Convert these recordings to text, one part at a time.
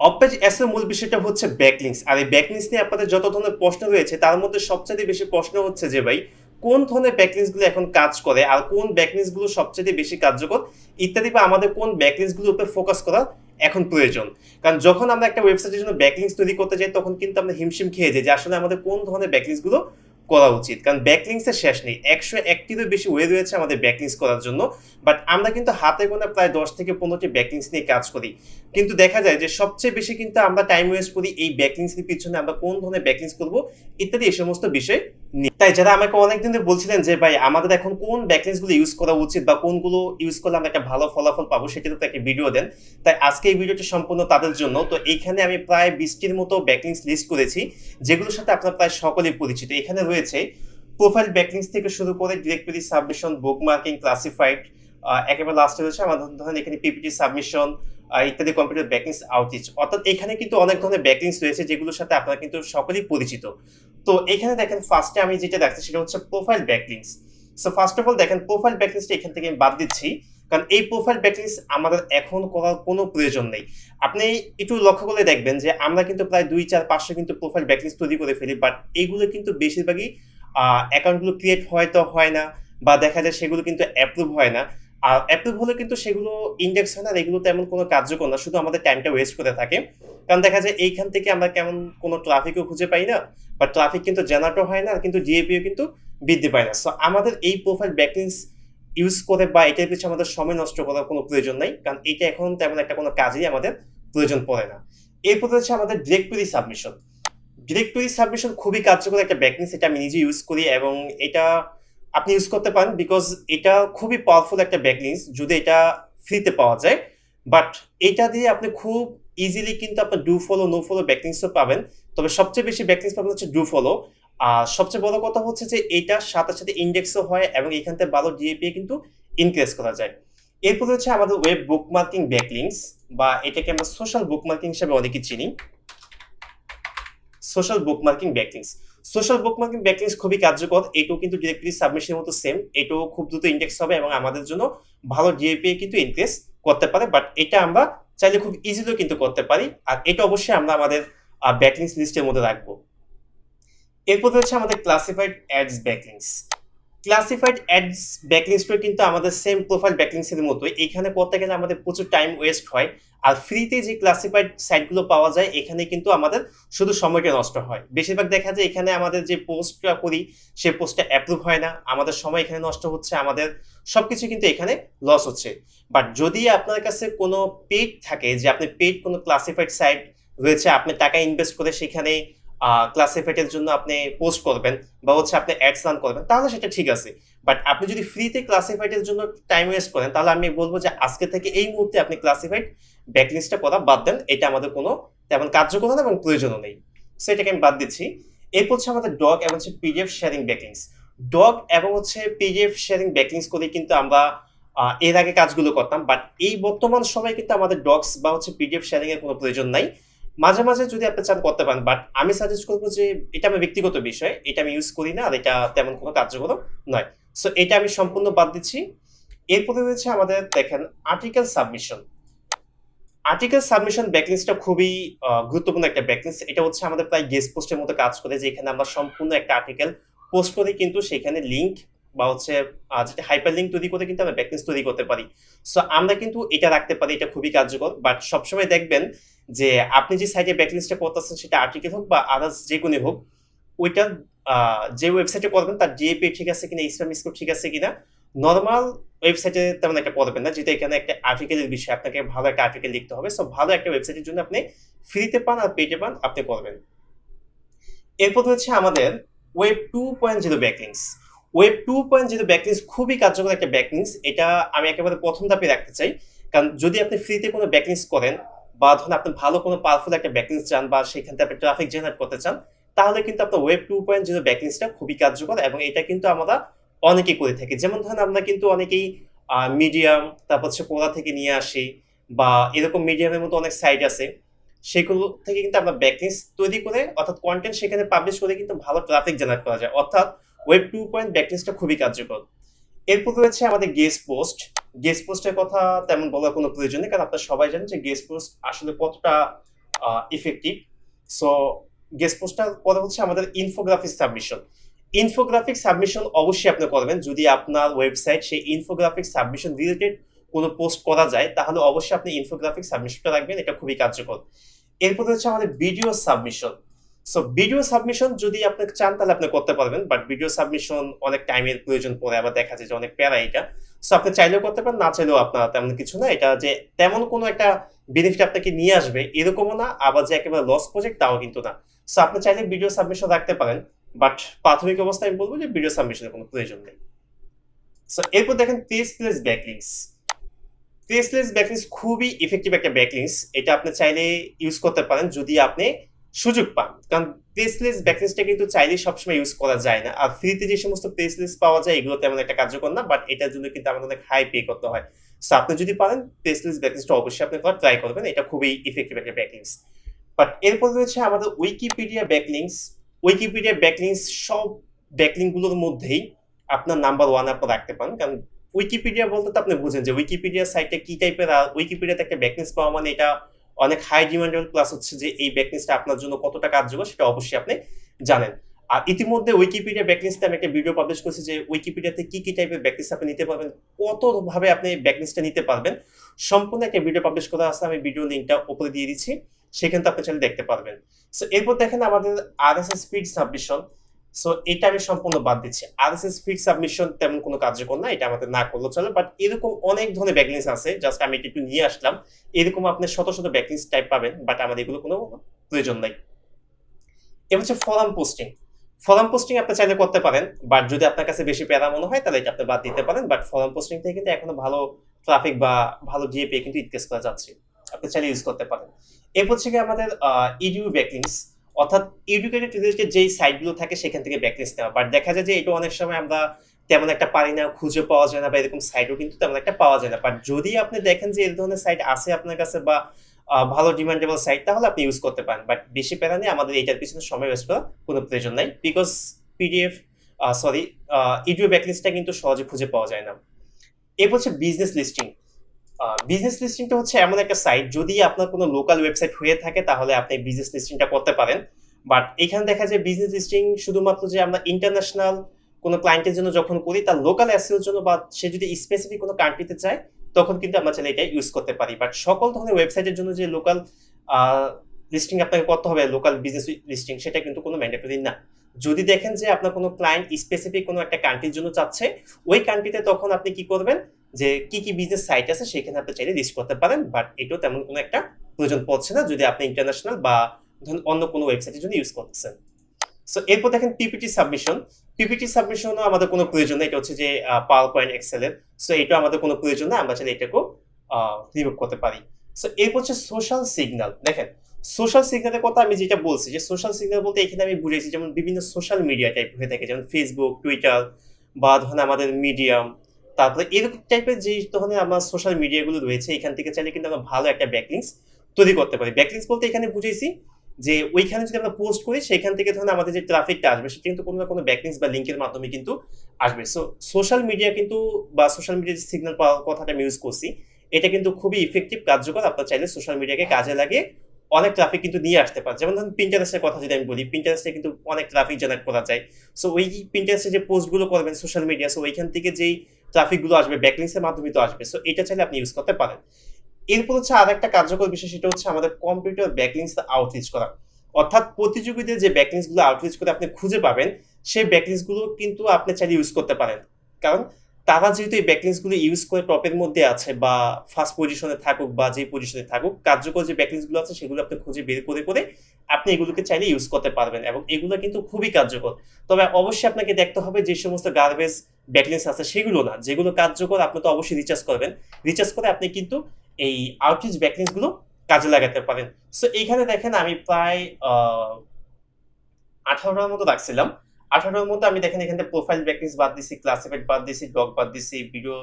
অপেজ S এর মূল বিষয়টা হচ্ছে ব্যাকলিংস আর এই ব্যাকলিংস নিয়ে আপনাদের যত ধরনের প্রশ্ন রয়েছে, তার মধ্যে সবচেয়ে বেশি প্রশ্ন হচ্ছে যে ভাই, কোন ধরনের ব্যাকলিংসগুলো এখন কাজ করে আর কোন ব্যাকলিংসগুলো সবচেয়ে বেশি কার্যকর ইত্যাদি বা আমাদের কোন ব্যাকলিংসগুলোর উপর ফোকাস করা এখন প্রয়োজন। কারণ যখন আমরা একটা ওয়েবসাইটের জন্য ব্যাকলিংস তৈরি করতে যাই, তখন কিন্তু আমরা হিমশিম খেয়ে যাই যে আসলে আমাদের কোন ধরনের ব্যাকলিংসগুলো করা উচিত। কারণ ব্যাকলিংস এর শেষ নেই। একশো একটিরও বেশি ওয়ে রয়েছে আমাদের ব্যাকলিংস করার জন্য। বাট আমরা কিন্তু হাতে গোনা প্রায় দশ থেকে পনেরোটি ব্যাকলিংস নিয়ে কাজ করি। কিন্তু দেখা যায় যে সবচেয়ে বেশি কিন্তু আমরা টাইম ওয়েস্ট করি এই ব্যাকলিংস এর পিছনে আমরা কোন ধরনের ব্যাকলিংস করব, ইত্যাদি এই সমস্ত বিষয় নিয়ে। তাই যারা আমাকে অনেকদিন ধরে বলছিলেন যে, ভাই, আমাদের এখন কোন ব্যাকলিংসগুলো ইউজ করা উচিত বা কোনগুলো ইউজ করলে আমরা একটা ভালো ফলাফল পাবো সেটাতে একটা ভিডিও দেন। তাই আজকে এই ভিডিওটি সম্পূর্ণ তাদের জন্য। তো এইখানে আমি প্রায় বিশটির মতো ব্যাকলিংস লিস্ট করেছি, যেগুলোর সাথে আপনারা প্রায় সকলেই পরিচিত। এখানে রয়েছে প্রোফাইল ব্যাকলিংস থেকে শুরু করে directory submission bookmarking classified একেবারে লাস্টে রয়েছে আমাদের ধরেন এখানে পিপিটি সাবমিশন ইত্যাদি কম্পিউটার ব্যাকলিংস আউটরিচ অর্থাৎ এখানে কিন্তু অনেক ধরনের ব্যাকলিংস রয়েছে যেগুলোর সাথে আপনারা কিন্তু সকলেই পরিচিত। তো এখানে দেখেন ফার্স্টে আমি যেটা দেখছি সেটা হচ্ছে profile backlinks so first of all দেখেন প্রোফাইল ব্যাকলিংসটা এখান থেকে আমি বাদ দিচ্ছি। কারণ এই প্রোফাইল ব্যাকলিংস আমাদের এখন করার কোনো প্রয়োজন নেই। আপনি একটু লক্ষ্য করে দেখবেন যে আমরা কিন্তু প্রায় দুই, চার পাঁচশো কিন্তু প্রোফাইল ব্যাকলিংস তৈরি করে ফেলি বাট এইগুলো কিন্তু বেশিরভাগই অ্যাকাউন্টগুলো ক্রিয়েট হয়তো হয় না, বা দেখা যায় সেগুলো কিন্তু অ্যাপ্রুভ হয় না। আর অ্যাপ্রুভ হলে কিন্তু সেগুলো ইন্ডেক্স হয় না, আর এগুলো তেমন কোনো কার্যকর না, শুধু আমাদের টাইমটা ওয়েস্ট করে থাকে। কারণ দেখা যায় এইখান থেকে আমরা কেমন কোনো ট্রাফিকও খুঁজে পাই না, বা ট্রাফিক কিন্তু জেনারেটও হয় না, কিন্তু জিএপিও কিন্তু বৃদ্ধি পায় না। সো আমাদের এই প্রোফাইল ব্যাকলিংস ইউজ করে বা এটার পিছনে আমাদের সময় নষ্ট করার কোনো প্রয়োজন নাই, কারণ এটা এখন তেমন একটা কোনো কাজেই আমাদের প্রয়োজন পড়ে না। এরপর হচ্ছে আমাদের ডিরেক্টরি সাবমিশন ডিরেক্টরি সাবমিশন খুবই কার্যকর একটা ব্যাকলিংস এটা আমি নিজে ইউজ করি এবং এটা আপনি ইউজ করতে পারেন বিকজ এটা খুবই পাওয়ারফুল একটা ব্যাকলিংস যদি এটা ফ্রিতে পাওয়া যায়। বাট এটা দিয়ে আপনি খুব ইজিলি কিন্তু আপনার ডু ফলো নো ফলো ব্যাকলিংসও পাবেন। তবে সবচেয়ে বেশি ব্যাকলিংস পাবেন হচ্ছে ডু ফলো আর সবচেয়ে বড় কথা হচ্ছে যে এটার সাথে সাথে ইন্ডেক্সও হয় এবং এখান থেকে ভালো ডিএপি কিন্তু ইনক্রিজ করা যায়। এরপর হচ্ছে আমাদের ওয়েব বুকমার্কিং ব্যাকলিংস বা এটাকে আমরা সোশ্যাল বুকমার্কিং হিসেবে অনেকে চিনি। Social bookmarking backlinks social bookmarking backlinks খুবই কার্যকর, এটাও কিন্তু ডিরেক্টলি সাবমিশনের মতো সেম এটাও খুব দ্রুত ইন্ডেক্স হবে এবং আমাদের জন্য ভালো ডিএপি কিন্তু ইনক্রিজ করতে পারে বাট এটা আমরা চাইলে খুব ইজিলিও কিন্তু করতে পারি। আর এটা অবশ্যই আমরা আমাদের ব্যাকলিংস লিস্টের মধ্যে রাখব। এরপর হচ্ছে আমাদের classified ads backlinks classified ads ব্যাকলিংসটা কিন্তু আমাদের সেম প্রোফাইল ব্যাকলিংসের মতোই। এখানে করতে গেলে আমাদের প্রচুর টাইম ওয়েস্ট হয়। আর ফ্রিতে যে ক্লাসিফাইড সাইটগুলো পাওয়া যায়, এখানে কিন্তু আমাদের শুধু সময়টা নষ্ট হয়। বেশিরভাগ দেখা যায় এখানে আমাদের যে পোস্টটা করি, সে পোস্টটা অ্যাপ্রুভ হয় না। আমাদের সময় এখানে নষ্ট হচ্ছে, আমাদের সবকিছু কিন্তু এখানে লস হচ্ছে। বাট যদি আপনার কাছে কোনো পেড থাকে, যে আপনি পেড কোনো ক্লাসিফাইড সাইট রয়েছে, আপনি টাকা ইনভেস্ট করে সেখানে ক্লাসিফাইডের জন্য আপনি পোস্ট করবেন বা হচ্ছে আপনি অ্যাডস রান করবেন, তাহলে সেটা ঠিক আছে। বাট আপনি যদি ফ্রিতে ক্লাসিফাইডের জন্য টাইম ওয়েস্ট করেন, তাহলে আমি বলব যে আজকে থেকে এই মুহূর্তে আপনি ক্লাসিফাইড ব্যাকলিস্টটা করা বাদ দেন। এটা আমাদের কোনো তেমন কার্যকর না এবং প্রয়োজনও নেই। সো এটাকে আমি বাদ দিচ্ছি। এরপর হচ্ছে আমাদের ডগ এবং হচ্ছে পিডিএফ শেয়ারিং ব্যাকলিংস ডগ এবং হচ্ছে পিডিএফ শেয়ারিং ব্যাকলিংস করে কিন্তু আমরা এর আগে কাজগুলো করতাম। বাট এই বর্তমান সময়ে কিন্তু আমাদের ডগস বা হচ্ছে পিডিএফ শেয়ারিং এর কোনো প্রয়োজন নাই। মাঝে মাঝে যদি আপনি চান করতে পারেন বাট আমি সাজেস্ট করব যে এটা আমার ব্যক্তিগত বিষয়, এটা আমি ইউজ করি না আর এটা তেমন কোনো কার্যকর নয়। সো এটা আমি সম্পূর্ণ বাদ দিচ্ছি। এরপরে রয়েছে আমাদের দেখেন আর্টিকেল সাবমিশন আর্টিকেল সাবমিশন ব্যাকলিংসটা খুবই গুরুত্বপূর্ণ একটা ব্যাকলিংস এটা হচ্ছে আমাদের প্রায় গেস্ট পোস্টের মতো কাজ করে যেখানে আমরা সম্পূর্ণ একটা আর্টিকেল পোস্ট করে কিন্তু সেখানে লিঙ্ক বা হচ্ছে যেটা হাইপার লিঙ্ক তৈরি করে কিন্তু আমরা ব্যাকলিংস তৈরি করতে পারি। সো আমরা কিন্তু এটা রাখতে পারি, এটা খুবই কার্যকর। বাট সবসময় দেখবেন যে আপনি যে সাইটে ব্যাকলিংসটা করতেছেন সেটা আর্টিকেল হোক বা আদার্স যে কোনো হোক, ওইটা যে ওয়েবসাইটে করবেন তার ডিএপি ঠিক আছে কিনা স্প্যাম স্কোর ঠিক আছে কিনা নর্মাল ওয়েবসাইটে তেমন একটা পড়বেন না, যেটা এখানে একটা আর্টিকেলের বিষয়, আপনাকে ভালো একটা আর্টিকেল লিখতে হবে সো ভালো একটা ওয়েবসাইটের জন্য আপনি ফ্রিতে পান আর পেটে পান, আপনি করবেন এরপর হচ্ছে আমাদের web two point zero backlinks web two point zero backlinks খুবই কার্যকর একটা ব্যাকলিংস এটা আমি একেবারে প্রথম ধাপে রাখতে চাই, কারণ যদি আপনি ফ্রিতে কোনো ব্যাকলিংস করেন বা ধরুন আপনি ভালো কোনো পাওয়ারফুল একটা ব্যাকলিংস চান বা সেখান থেকে আপনি ট্রাফিক জেনারেট করতে চান, তাহলে কিন্তু আপনার ওয়েব টু পয়েন্ট জিরো ব্যাকলিংসটা খুবই কার্যকর এবং এটা কিন্তু আমরা অনেকেই করে থাকি। যেমন ধরেন আমরা কিন্তু অনেকেই মিডিয়াম তারপর হচ্ছে পোড়া থেকে নিয়ে আসি বা এরকম মিডিয়ামের মতো অনেক সাইট আছে। সেগুলো থেকে কিন্তু আমরা ব্যাকলিংস তৈরি করে অর্থাৎ কন্টেন্ট সেখানে পাবলিশ করে কিন্তু ভালো ট্রাফিক জেনারেট করা যায়। অর্থাৎ ওয়েব টু পয়েন্ট ব্যাকলিংসটা খুবই কার্যকর। এরপর রয়েছে আমাদের গেস্ট পোস্ট গেস্ট পোস্টের কথা তেমন বলার কোনো প্রয়োজন নেই, কারণ আপনারা সবাই জানেন যে গেস্ট পোস্ট আসলে কতটা ইফেক্টিভ সো গেস্ট পোস্টটার পরে হচ্ছে আমাদের ইনফোগ্রাফিক সাবমিশন ইনফোগ্রাফিক সাবমিশন অবশ্যই আপনি করবেন। যদি আপনার ওয়েবসাইট সেই ইনফোগ্রাফিক সাবমিশন রিলেটেড কোনো পোস্ট করা যায়, তাহলে অবশ্যই আপনি ইনফোগ্রাফিক সাবমিশনটা রাখবেন। এটা খুবই কার্যকর। এরপরে হচ্ছে আমাদের video submission so video submission যদি আপনি চান, তাহলে আপনি করতে পারবেন বাট ভিডিও সাবমিশন অনেক টাইমের প্রয়োজন পড়ে, আবার দেখা যায় যে অনেক প্যারা এটা। সো আপনি চাইলেও করতে পারেন, না চাইলেও আপনার তেমন কিছু না। এটা যে তেমন কোনো একটা বেনিফিট আপনাকে নিয়ে আসবে, এরকমও না, আবার যে একেবারে লস প্রজেক্ট তাও কিন্তু না। সো আপনি চাইলে ভিডিও সাবমিশন রাখতে পারেন বাট প্রাথমিক অবস্থায় আমি বলব যে ভিডিও সাবমিশনের কোনো প্রয়োজন নেই। সো এরপর দেখেন পেজলেস ব্যাকলিংস পেজলেস ব্যাকলিংস খুবই ইফেক্টিভ একটা ব্যাকলিংস এটা আপনি চাইলে ইউজ করতে পারেন, যদি আপনি সুযোগ পান। কারণ পেসলেস ব্যাকলিংসটা কিন্তু চাইলেই সবসময় ইউজ করা যায় না। আর ফ্রিতে যে সমস্ত পেসলেস পাওয়া যায়, এগুলো তেমন একটা কার্যকর না বাট এটার জন্য কিন্তু আমাদের অনেক হাই পে করতে হয়। সো আপনি যদি পারেন পেসলেস ব্যাকলিংসটা অবশ্যই আপনি করার ট্রাই করবেন। এটা খুবই ইফেক্টিভ একটা ব্যাকলিংস বাট এরপর রয়েছে আমাদের উইকিপিডিয়া ব্যাকলিংস উইকিপিডিয়া ব্যাকলিংস সব ব্যাকলিংগুলোর মধ্যেই আপনার নাম্বার ওয়ান আপনি রাখতে পারেন। কারণ উইকিপিডিয়া বলতে তো আপনি বুঝেন যে উইকিপিডিয়া সাইটে কি টাইপের আর উইকিপিডিয়াতে একটা ব্যাকলিংস পাওয়া মানে এটা অনেক হাই ডিমান্ডেবল প্লাস হচ্ছে যে এই ব্যাকলিংসটা আপনার জন্য কতটা কার্যকর সেটা অবশ্যই আপনি জানেন। আর ইতিমধ্যে উইকিপিডিয়া ব্যাকলিংসতে আমি একটা ভিডিও পাবলিশ করেছি যে উইকিপিডিয়াতে কি কি টাইপের ব্যাকলিংস আপনি নিতে পারবেন, কতভাবে আপনি ব্যাকলিংসটা নিতে পারবেন, সম্পূর্ণ একটা ভিডিও পাবলিশ করা আছে আমি ভিডিও লিঙ্কটা উপরে দিয়ে দিচ্ছি, সেখানে আপনি চাইলে দেখতে পারবেন। সো এরপর দেখেন আমাদের আরএসএস ফিড সাবমিশন সো এটা আমি সম্পূর্ণ বাদ দিচ্ছি। আরএসএস ফিড সাবমিশন তেমন কোনো কার্যকর না, এটা আমাদের না করলেও চলে। বাট এরকম অনেক ধরনের ব্যাকলিংস আছে জাস্ট আমি একটু নিয়ে আসলাম। এরকম আপনি শত শত ব্যাকলিংস টাইপ পাবেন বাট আমাদের এগুলো কোনো প্রয়োজন নাই। এবার হচ্ছে ফরাম পোস্টিং ফরাম পোস্টিং আপনি চাইলে করতে পারেন বাট যদি আপনার কাছে বেশি প্যারা মনে হয়, তাহলে এটা আপনি বাদ দিতে পারেন। বাট ফরাম পোস্টিং থেকে কিন্তু এখনও ভালো ট্রাফিক বা ভালো ডিএপি কিন্তু ইনকেস করা যাচ্ছে। আপনি চাইলে ইউজ করতে পারেন। এরপর গিয়ে আমাদের ইডিউ ব্যাকলিংস অর্থাৎ এডুকেটেড রিলেটেড যেই সাইটগুলো থাকে সেখান থেকে ব্যাকলিংস নেওয়া। বাট দেখা যায় যে এটা অনেক সময় আমরা তেমন একটা পারি না, খুঁজে পাওয়া যায় না বা এরকম সাইটও কিন্তু তেমন একটা পাওয়া যায় না। বাট যদি আপনি দেখেন যে এই ধরনের সাইট আছে আপনার কাছে বা ভালো ডিমান্ডেবল সাইট তাহলে আপনি ইউজ করতে পারেন। বাট বেশি প্যারা নেই, আমাদের এটার পিছনে সময় ওয়েস্ট করার কোনো প্রয়োজন নাই। বিকজ পিডিএফ সরি ইডিও ব্যাকলিস্টটা কিন্তু সহজে খুঁজে পাওয়া যায় না। এরপর হচ্ছে বিজনেস লিস্টিং বিজনেস লিস্টিংটা হচ্ছে এমন একটা সাইট যদি আপনার কোনো লোকাল ওয়েবসাইট হয়ে থাকে, তাহলে আপনি বিজনেস লিস্টিংটা করতে পারেন। বাট এখানে দেখা যায় বিজনেস লিস্টিং শুধুমাত্র যে আমরা ইন্টারন্যাশনাল কোনো ক্লায়েন্টের জন্য যখন করি, তার লোকাল অ্যাসের জন্য বা সে যদি স্পেসিফিক কোনো কান্ট্রিতে চায় তখন কিন্তু আমরা চাইলে এটা ইউজ করতে পারি। বাট সকল ধরনের ওয়েবসাইটের জন্য যে লোকাল লিস্টিং আপনাকে করতে হবে লোকাল বিজনেস লিস্টিং সেটা কিন্তু কোনো ম্যান্ডেটরি না। যদি দেখেন যে আপনার কোনো ক্লায়েন্ট স্পেসিফিক কোনো একটা কান্ট্রির জন্য চাচ্ছে, ওই কান্ট্রিতে তখন আপনি কি করবেন? যে কি কি বিজনেস সাইট আছে সেখানে আপনি চাইলে লিস্ট করতে পারেন বাট এটাও তেমন কোনো একটা প্রয়োজন পড়ছে না যদি আপনি ইন্টারন্যাশনাল বা ধরুন অন্য কোনো ওয়েবসাইটের জন্য ইউজ করতেছেন। সো এরপর দেখেন পিপিটি সাবমিশন পিপিটি সাবমিশনও আমাদের কোনো প্রয়োজন নেই, এটা হচ্ছে যে পাওয়ার পয়েন্ট এক্সেলের সো এটাও আমাদের কোনো প্রয়োজন নেই, আমরা চাইলে এটাকেও রিমুভ করতে পারি। সো এরপর হচ্ছে সোশ্যাল সিগন্যাল দেখেন সোশ্যাল সিগন্যালের কথা আমি যেটা বলছি, যে সোশ্যাল সিগন্যাল বলতে এখানে আমি বুঝেছি যেমন বিভিন্ন সোশ্যাল মিডিয়া টাইপ হয়ে থাকে, যেমন ফেসবুক টুইটার বা ধরুন আমাদের মিডিয়াম তারপরে এরকম টাইপের যে ধরনের আমার সোশ্যাল মিডিয়াগুলো রয়েছে, এখান থেকে চাইলে কিন্তু আমরা ভালো একটা ব্যাকলিংস তৈরি করতে পারি। ব্যাকলিংস বলতে এখানে বুঝেছি যে ওইখানে যদি আমরা পোস্ট করি, সেখান থেকে ধরুন আমাদের যে ট্রাফিকটা আসবে, সেটা কিন্তু কোনো না কোনো ব্যাকলিংস বা লিঙ্কের মাধ্যমে কিন্তু আসবে। সো সোশ্যাল মিডিয়া কিন্তু বা সোশ্যাল মিডিয়ার যে সিগন্যাল পাওয়ার কথাটা আমি ইউজ করছি, এটা কিন্তু খুবই ইফেক্টিভ কার্যকর। আপনার চাইলে সোশ্যাল মিডিয়াকে কাজে লাগে অনেক ট্রাফিক কিন্তু নিয়ে আসতে পারে যেমন ধরুন পিন্টারেস্টের কথা যদি আমি বলি পিন্টারেস্টে কিন্তু অনেক ট্রাফিক জেনারেট করা যায়। সো ওই পিন্টারেস্টে যে পোস্টগুলো করবেন সোশ্যাল মিডিয়া সো ওইখান থেকে যেই ট্রাফিকগুলো আসবে ব্যাকলিংসের মাধ্যমে তো আসবে। সো এটা চাইলে আপনি ইউজ করতে পারেন। এরপর হচ্ছে আর একটা কার্যকর বিষয়, সেটা হচ্ছে আমাদের কম্পিউটার ব্যাকলিংস আউটরিচ করা। অর্থাৎ প্রতিযোগীদের যে ব্যাকলিংসগুলো আউটরিচ করে আপনি খুঁজে পাবেন, সেই ব্যাকলিংসগুলো কিন্তু আপনি চাইলে ইউজ করতে পারেন। কারণ তারা যেহেতু এই ব্যাকলিংসগুলো ইউজ করে টপের মধ্যে আছে বা ফার্স্ট পজিশনে থাকুক বা যে পজিশনে থাকুক, কার্যকর যে ব্যাকলিংসগুলো আছে সেগুলো আপনি খুঁজে বের করে করে আপনি এগুলোকে চাইলে ইউজ করতে পারবেন এবং এগুলো কিন্তু খুবই কার্যকর। তবে অবশ্যই আপনাকে দেখতে হবে যে সমস্ত গার্বেজ ব্যাকলিংস আছে সেগুলো না, যেগুলো কার্যকর আপনি তো অবশ্যই রিচার্জ করবেন। রিচার্জ করে আপনি কিন্তু এই আউটরিচ ব্যাকলিংসগুলো কাজে লাগাতে পারেন। সো এইখানে দেখেন আমি প্রায় আঠারোটার মতো রাখছিলাম। আঠারোর মধ্যে আমি দেখেন এখানে প্রোফাইল ব্যাকলিংস বাদ দিছি ক্লাসিফাইড বাদ দিছি ডগ বাদ দিছি ভিডিও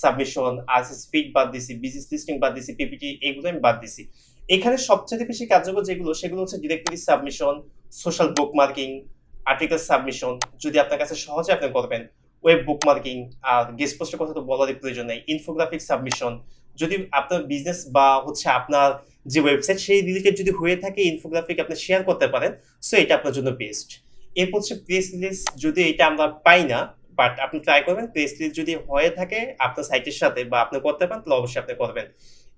সাবমিশন আরএসএস স্পিড বাদ দিছি বিজনেস লিস্টিং বাদ দিছি পিপিটি এগুলো আমি বাদ দিছি। এখানে সবচেয়ে বেশি কার্যকর যেগুলো, সেগুলো হচ্ছে directory submission social bookmarking article submission যদি আপনার কাছে সহজে আপনি করবেন ওয়েব বুক মার্কিং আর গেস্ট পোস্টের কথা তো বলারই প্রয়োজন নেই ইনফোগ্রাফিক সাবমিশন যদি আপনার বিজনেস বা হচ্ছে আপনার যে ওয়েবসাইট সেই রিলেটেড যদি হয়ে থাকে ইনফোগ্রাফিক আপনি শেয়ার করতে পারেন সো এটা আপনার জন্য বেস্ট এরপর হচ্ছে প্রেস রিলিজ যদি এটা আমরা পাই না বাট আপনি ট্রাই করবেন প্রেস রিলিজ যদি হয়ে থাকে আপনার সাইটের সাথে বা আপনি করতে পারেন, তাহলে অবশ্যই আপনি করবেন।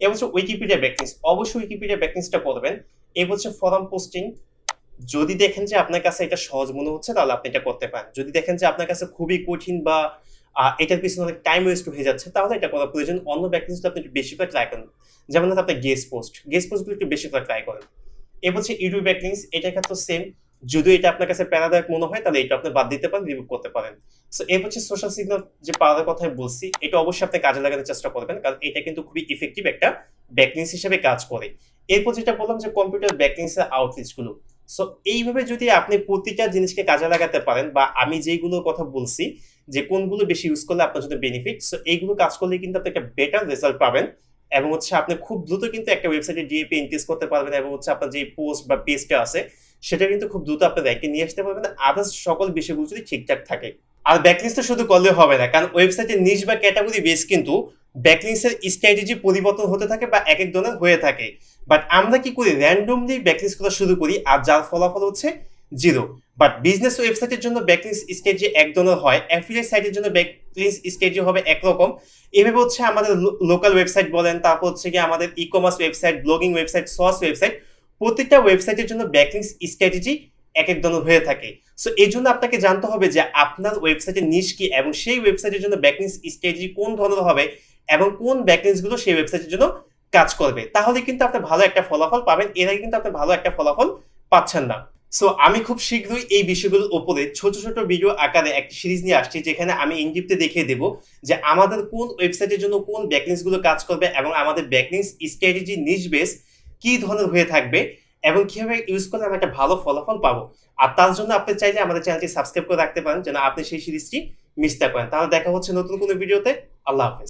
এবার হচ্ছে উইকিপিডিয়া ব্যাকলিংস অবশ্যই উইকিপিডিয়া ব্যাকলিংসটা করবেন। এবার হচ্ছে ফরাম পোস্টিং যদি দেখেন যে আপনার কাছে এটা সহজ মনে হচ্ছে, তাহলে আপনি এটা করতে পারেন। যদি দেখেন যে আপনার কাছে খুবই কঠিন বা এটার পিছনে অনেক টাইম ওয়েস্ট হয়ে যাচ্ছে, তাহলে এটা করা প্রয়োজন। অন্য ব্যাকলিংস আপনি একটু বেশি করে ট্রাই করেন। যেমন হচ্ছে আপনার গেস পোস্ট গেস পোস্টগুলো একটু বেশি করে ট্রাই করেন। এবার হচ্ছে ইউটিউব ব্যাকলিংস এটার ক্ষেত্রে সেম যদি এটা আপনার কাছে প্যারাদায়ক মনে হয়, তাহলে এটা আপনি বাদ দিতে পারেন রিমুভ করতে পারেন। সো এর হচ্ছে সোশ্যাল সিগন্যাল যে পাওয়ার কথা বলছি, এটা অবশ্যই আপনি কাজে লাগানোর চেষ্টা করবেন, কারণ এটা কিন্তু খুবই ইফেক্টিভ একটা ব্যাকলিংস হিসেবে কাজ করে। এরপর যেটা বললাম যে কম্পিউটার ব্যাকলিংস এর আউটরিচগুলো। সো এইভাবে যদি আপনি প্রতিটা জিনিসকে কাজে লাগাতে পারেন, বা আমি যেইগুলোর কথা বলছি, যে কোনগুলো বেশি ইউজ করলে আপনার জন্য বেনিফিট সো এইগুলো কাজ করলে কিন্তু আপনি একটা বেটার রেজাল্ট পাবেন, এবং হচ্ছে আপনি খুব দ্রুত কিন্তু একটা ওয়েবসাইটে ডিএপি ইনক্রিজ করতে পারবেন, এবং হচ্ছে আপনার যে পোস্ট বা পেজটা আছে সেটা কিন্তু খুব দ্রুত আপনার র্যাঙ্কে নিয়ে আসতে পারবেন। আদার্স সকল বিষয়গুলো যদি ঠিকঠাক থাকে। আর ব্যাকলিংস তো শুধু করলে হবে না, কারণ ওয়েবসাইটের নিচ বা ক্যাটাগরি বেস কিন্তু ব্যাকলিংসের স্ট্র্যাটেজি পরিবর্তন হতে থাকে বা এক এক ধরনের হয়ে থাকে। বাট আমরা কি করি? র্যান্ডমলি ব্যাকলিংস করা শুরু করি আর যার ফলাফল হচ্ছে জিরো বাট বিজনেস ওয়েবসাইটের জন্য ব্যাকলিংস স্ট্র্যাটেজি এক ধরনের হয় অ্যাফিলিয়েট সাইটের জন্য ব্যাকলিংস স্ট্র্যাটেজি হবে একরকম। এভাবে হচ্ছে আমাদের লোকাল ওয়েবসাইট বলেন, তারপর হচ্ছে কি আমাদের e commerce website blogging website SaaS website প্রত্যেকটা ওয়েবসাইটের জন্য ব্যাকলিংস স্ট্র্যাটেজি এক এক ধরনের হয়ে থাকে। সো এই জন্য আপনাকে জানতে হবে যে আপনার ওয়েবসাইটের নিশ কি এবং সেই ওয়েবসাইটের জন্য ব্যাকলিংস স্ট্র্যাটেজি কোন ধরনের হবে এবং কোন ব্যাকলিংসগুলো সেই ওয়েবসাইটের জন্য কাজ করবে। তাহলে কিন্তু আপনি ভালো একটা ফলাফল পাবেন, এর আগে কিন্তু আপনি ভালো একটা ফলাফল পাচ্ছেন না। সো আমি খুব শীঘ্রই এই বিষয়গুলোর উপরে ছোট ছোট ভিডিও আকারে একটা সিরিজ নিয়ে আসছি, যেখানে আমি ইনডিপতে দেখিয়ে দেবো যে আমাদের কোন ওয়েবসাইটের জন্য কোন ব্যাকলিংসগুলো কাজ করবে এবং আমাদের ব্যাকলিংস স্ট্র্যাটেজি নিজ বেস কি ধরনের হয়ে থাকবে এবং কীভাবে ইউজ করলে আমি একটা ভালো ফলাফল পাবো। আর তার জন্য আপনি চাইলে আমাদের চ্যানেলটি সাবস্ক্রাইব করে রাখতে পারেন যেন আপনি সেই সিরিজটি মিস না করেন। তাহলে দেখা হচ্ছে নতুন কোনো ভিডিওতে আল্লাহ হাফেজ।